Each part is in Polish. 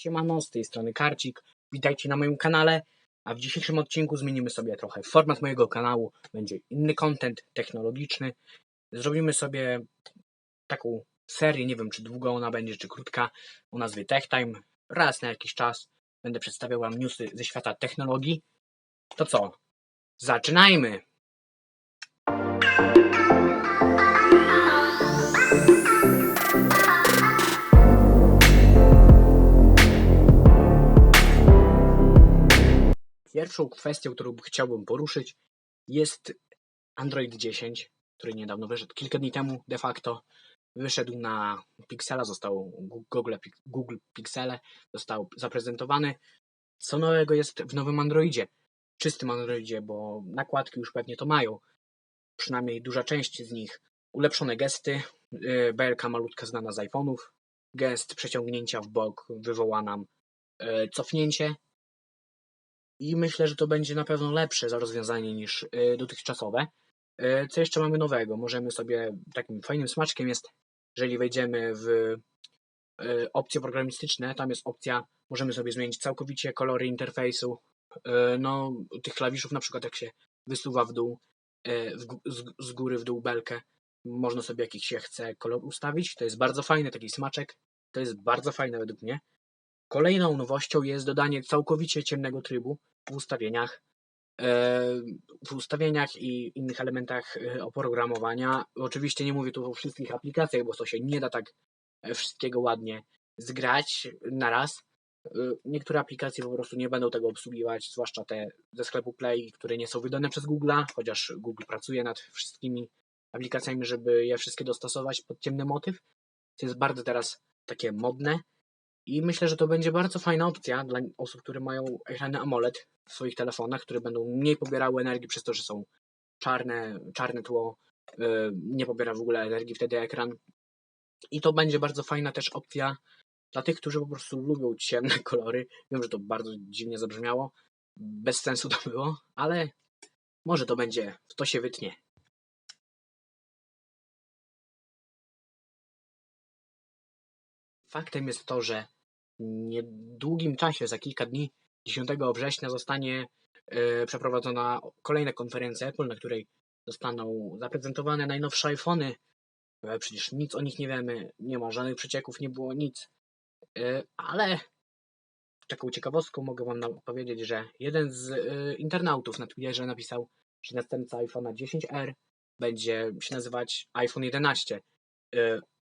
Siemano, z tej strony Karcik. Witajcie na moim kanale. A w dzisiejszym odcinku zmienimy sobie trochę format mojego kanału. Będzie inny content technologiczny. Zrobimy sobie taką serię, nie wiem czy długa ona będzie, czy krótka, o nazwie Tech Time. Raz na jakiś czas będę przedstawiał Wam newsy ze świata technologii. To co? Zaczynajmy! Pierwszą kwestią, którą chciałbym poruszyć, jest Android 10, który niedawno wyszedł, kilka dni temu de facto wyszedł na Pixela, został Google, Google Pixele, został zaprezentowany. Co nowego jest w nowym Androidzie? Czystym Androidzie, bo nakładki już pewnie to mają. Przynajmniej duża część z nich. Ulepszone gesty, yy, belka malutka znana z iPhone'ów, gest przeciągnięcia w bok wywoła nam yy, cofnięcie, i myślę, że to będzie na pewno lepsze za rozwiązanie niż y, dotychczasowe. Y, co jeszcze mamy nowego? Możemy sobie, takim fajnym smaczkiem jest, jeżeli wejdziemy w y, opcje programistyczne, tam jest opcja, możemy sobie zmienić całkowicie kolory interfejsu, no tych klawiszów na przykład jak się wysuwa w dół, z góry w dół belkę, można sobie jakiś się chce kolor ustawić, to jest bardzo fajny taki smaczek, to jest bardzo fajne według mnie. Kolejną nowością jest dodanie całkowicie ciemnego trybu w ustawieniach, e, w ustawieniach i innych elementach e, oprogramowania. Oczywiście nie mówię tu o wszystkich aplikacjach, bo to się nie da tak e, wszystkiego ładnie zgrać na raz. Niektóre aplikacje po prostu nie będą tego obsługiwać, zwłaszcza te ze sklepu Play, które nie są wydane przez Google, chociaż Google pracuje nad wszystkimi aplikacjami, żeby je wszystkie dostosować pod ciemny motyw. To jest bardzo teraz takie modne. I myślę, że to będzie bardzo fajna opcja dla osób, które mają ekrany AMOLED w swoich telefonach, które będą mniej pobierały energii przez to, że są czarne, czarne tło, yy, nie pobiera w ogóle energii wtedy ekran. I to będzie bardzo fajna też opcja dla tych, którzy po prostu lubią ciemne kolory. Wiem, że to bardzo dziwnie zabrzmiało, bez sensu to było, ale może to będzie, to się wytnie. Faktem jest to, że w niedługim czasie, za kilka dni, 10 września zostanie e, przeprowadzona kolejna konferencja Apple, na której zostaną zaprezentowane najnowsze iPhony. E, przecież nic o nich nie wiemy, nie ma żadnych przecieków, nie było nic. E, ale taką ciekawostką mogę Wam powiedzieć, że jeden z internautów na Twitterze napisał, że następca iPhone'a 10R będzie się nazywać iPhone 11.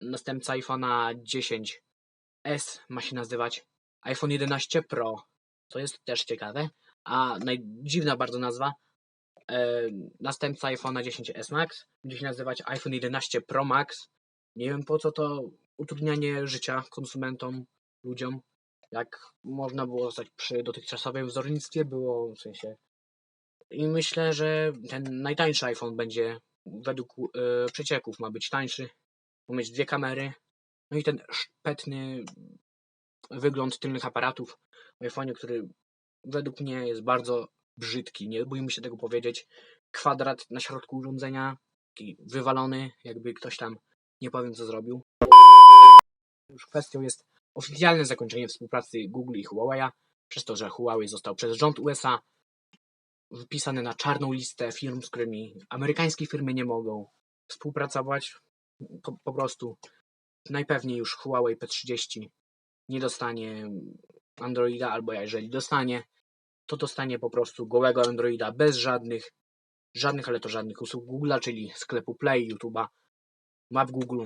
Następca iPhone'a 10 S ma się nazywać iPhone 11 Pro. To jest też ciekawe. A najdziwna bardzo nazwa, e, następca iPhone'a 10s Max będzie się nazywać iPhone 11 Pro Max. Nie wiem po co to utrudnianie życia konsumentom, ludziom. Jak można było zostać przy dotychczasowym wzornictwie, było w sensie. I myślę, że ten najtańszy iPhone będzie według e, przecieków ma być tańszy. Ma mieć dwie kamery, no i ten szpetny wygląd tylnych aparatów w iPhone, który według mnie jest bardzo brzydki, nie bójmy się tego powiedzieć. Kwadrat na środku urządzenia, taki wywalony, jakby ktoś tam nie powiem co zrobił. Już kwestią jest oficjalne zakończenie współpracy Google i Huawei, przez to, że Huawei został przez rząd USA wypisany na czarną listę firm, z którymi amerykańskie firmy nie mogą współpracować. Po, po prostu najpewniej już Huawei P30 nie dostanie Androida, albo jeżeli dostanie, to dostanie po prostu gołego Androida bez żadnych, żadnych, ale to żadnych usług Google'a, czyli sklepu Play, YouTube'a, map Google,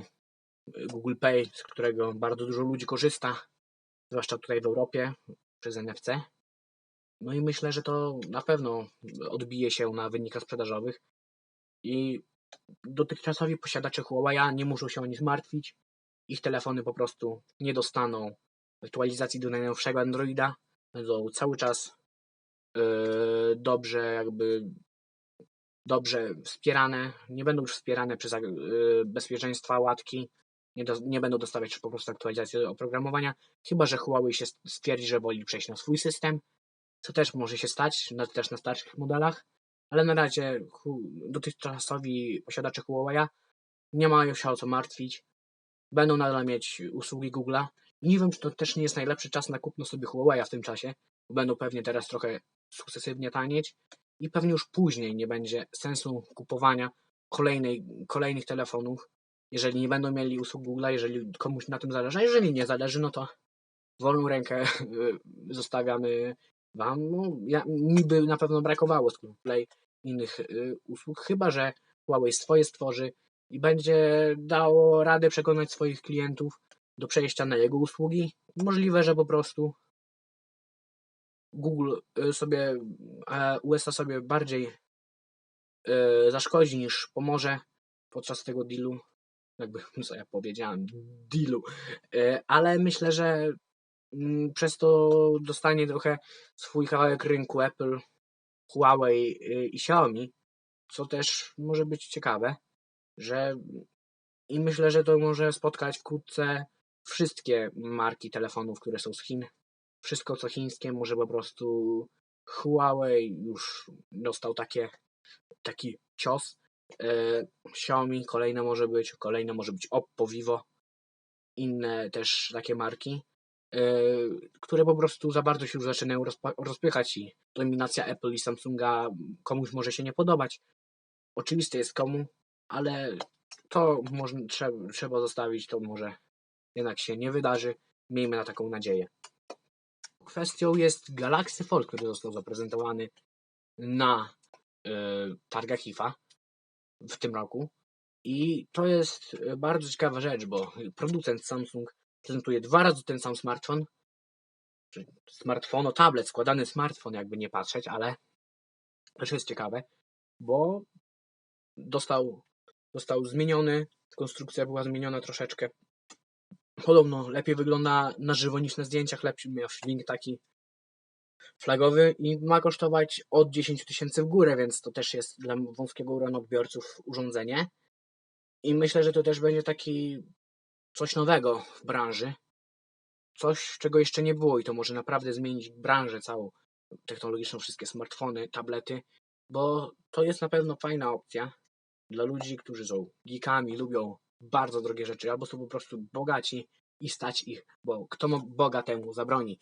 Google Pay, z którego bardzo dużo ludzi korzysta, zwłaszcza tutaj w Europie przez NFC. No i myślę, że to na pewno odbije się na wynikach sprzedażowych i dotychczasowi posiadacze Huawei nie muszą się o nic martwić, ich telefony po prostu nie dostaną aktualizacji do najnowszego Androida. Będą cały czas yy, dobrze jakby dobrze wspierane, nie będą już wspierane przez yy, bezpieczeństwa łatki, nie, do, nie będą dostawać po prostu aktualizacji oprogramowania, chyba że Huawei się stwierdzi, że woli przejść na swój system, co też może się stać, na, też na starszych modelach, ale na razie dotychczasowi posiadacze Huawei nie mają się o co martwić, będą nadal mieć usługi Google'a nie wiem, czy to też nie jest najlepszy czas na kupno sobie Huawei'a w tym czasie, bo będą pewnie teraz trochę sukcesywnie tanieć i pewnie już później nie będzie sensu kupowania kolejnej, kolejnych telefonów, jeżeli nie będą mieli usług Google'a, jeżeli komuś na tym zależy, a jeżeli nie zależy, no to wolną rękę y, zostawiamy wam. No, ja, mi by na pewno brakowało z Play innych y, usług, chyba że Huawei swoje stworzy i będzie dało radę przekonać swoich klientów do przejścia na jego usługi. Możliwe, że po prostu Google y, sobie, e, USA sobie bardziej y, zaszkodzi niż pomoże podczas tego dealu. Jakby, co ja powiedziałem, dealu. Ale myślę, że mm, przez to dostanie trochę swój kawałek rynku Apple, Huawei i Xiaomi, co też może być ciekawe, że i myślę, że to może spotkać wkrótce wszystkie marki telefonów, które są z Chin. Wszystko co chińskie, może po prostu Huawei już dostał takie, taki cios. E, Xiaomi kolejne może być, kolejne może być Oppo, Vivo, inne też takie marki, e, które po prostu za bardzo się już zaczynają rozpychać i dominacja Apple i Samsunga komuś może się nie podobać. Oczywiste jest komu, ale to może, trzeba, trzeba zostawić, to może jednak się nie wydarzy. Miejmy na taką nadzieję. Kwestią jest Galaxy Fold, który został zaprezentowany na y, targach IFA w tym roku. I to jest y, bardzo ciekawa rzecz, bo producent Samsung prezentuje dwa razy ten sam smartfon. Smartfon, tablet, składany smartfon, jakby nie patrzeć, ale też jest ciekawe, bo dostał, został zmieniony, konstrukcja była zmieniona troszeczkę. Podobno lepiej wygląda na żywo niż na zdjęciach, lepszy miał link taki flagowy i ma kosztować od 10 tysięcy w górę, więc to też jest dla wąskiego grona odbiorców urządzenie. I myślę, że to też będzie taki coś nowego w branży. Coś, czego jeszcze nie było i to może naprawdę zmienić branżę całą technologiczną, wszystkie smartfony, tablety, bo to jest na pewno fajna opcja dla ludzi, którzy są geekami, lubią bardzo drogie rzeczy, albo są po prostu bogaci i stać ich, bo kto ma Boga temu zabroni.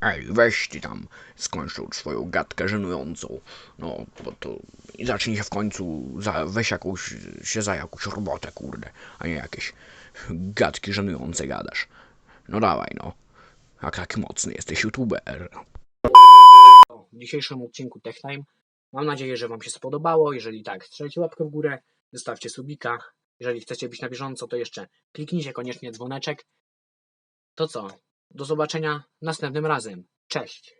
Ej, weź ty tam, skończ tą swoją gadkę żenującą. No, bo to i zacznij się w końcu, za, weź jakąś, się za jakąś robotę, kurde, a nie jakieś gadki żenujące gadasz. No dawaj, no. Jak taki mocny jesteś youtuber. w dzisiejszym odcinku Tech Time. Mam nadzieję, że Wam się spodobało. Jeżeli tak, strzelcie łapkę w górę, zostawcie subika. Jeżeli chcecie być na bieżąco, to jeszcze kliknijcie koniecznie dzwoneczek. To co? Do zobaczenia następnym razem. Cześć!